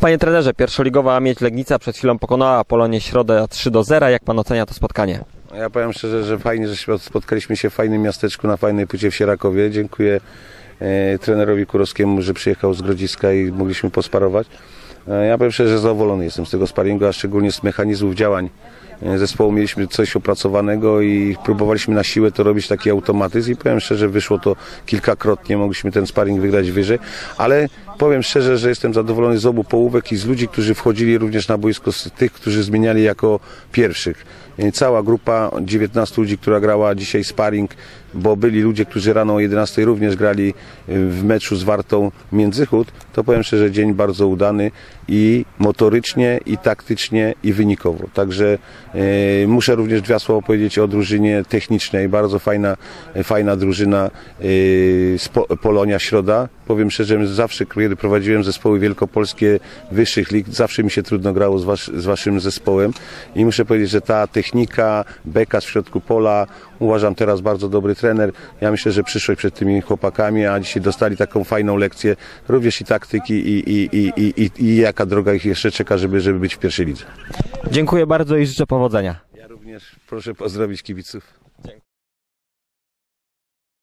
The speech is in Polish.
Panie trenerze, pierwszoligowa Miedź Legnica przed chwilą pokonała Polonię Środę 3 do 0. Jak pan ocenia to spotkanie? Ja powiem szczerze, że fajnie, że spotkaliśmy się w fajnym miasteczku na fajnej płycie w Sierakowie. Dziękuję e, trenerowi Kurowskiemu, że przyjechał z Grodziska i mogliśmy posparować. E, ja powiem szczerze, że zadowolony jestem z tego sparingu, a szczególnie z mechanizmów działań zespołu. Mieliśmy coś opracowanego i próbowaliśmy na siłę to robić taki automatyzm i powiem szczerze, wyszło to kilkakrotnie, mogliśmy ten sparring wygrać wyżej, ale powiem szczerze, że jestem zadowolony z obu połówek i z ludzi, którzy wchodzili również na boisko, z tych, którzy zmieniali jako pierwszych. Cała grupa 19 ludzi, która grała dzisiaj sparring, bo byli ludzie, którzy rano o 11 również grali e, w meczu z Wartą Międzychód, to powiem szczerze, dzień bardzo udany i motorycznie, i taktycznie, i wynikowo. Także muszę również dwa słowa powiedzieć o drużynie technicznej. Bardzo fajna, fajna drużyna Po- Polonia Środa. Powiem szczerze, że zawsze, kiedy prowadziłem zespoły wielkopolskie wyższych lig, zawsze mi się trudno grało z, wasz, z waszym zespołem i muszę powiedzieć, że ta technika, beka w środku pola, uważam teraz bardzo dobry trener. Ja myślę, że przyszłość przed tymi chłopakami, a dzisiaj dostali taką fajną lekcję, również i taktyki i, i, i, i, i, i jaka droga ich jeszcze czeka, żeby, żeby być w pierwszej lidze. Dziękuję bardzo i życzę powodzenia. Ja również proszę pozdrowić kibiców.